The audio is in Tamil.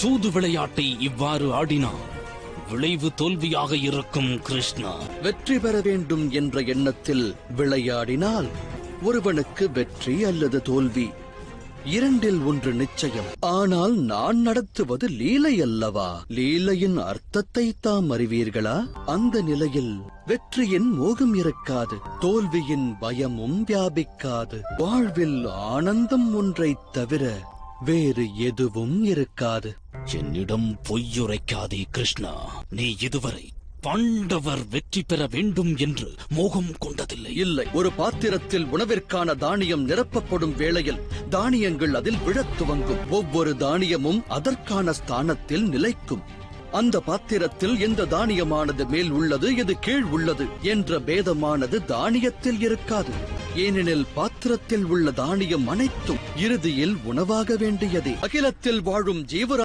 சூது விளையாட்டை இவ்வாறு ஆடினார். விளைவு தோல்வியாக இருக்கும் கிருஷ்ணா. வெற்றி பெற வேண்டும் என்ற எண்ணத்தில் விளையாடினால் ஒருவனுக்கு வெற்றி அல்லது தோல்வி இரண்டில் ஒன்று நிச்சயம். ஆனால் நான் நடத்துவது லீலை அல்லவா? லீலையின் அர்த்தத்தை தாம் அறிவீர்களா? அந்த நிலையில் வெற்றியின் மோகம் இருக்காது தோல்வியின் பயமும் வியாபிக்காது. வாழ்வில் ஆனந்தம் ஒன்றைத் தவிர வேறு எதுவும் இருக்காது. என்னிடம் பொய்யுரைக்காதே கிருஷ்ணா. நீ இதுவரை பாண்டவர் வெற்றி பெற வேண்டும் என்று மோகம் கொண்டதில்லை. இல்லை. ஒரு பாத்திரத்தில் உணவிற்கான தானியம் நிரப்பப்படும் வேளையில் தானியங்கள் அதில் விழத் துவங்கும். ஒவ்வொரு தானியமும் அதற்கான ஸ்தானத்தில் நிலைக்கும். அந்த பாத்திரத்தில் எந்த தானியமானது மேல் உள்ளது எது கீழ் உள்ளது என்ற பேதமானது தானியத்தில் இருக்காது. ஏனெனில் பாத்திரத்தில் உள்ள தானியம் அனைத்தும் இறுதியில் உணவாக வேண்டியதே. அகிலத்தில் வாழும் ஜீவரா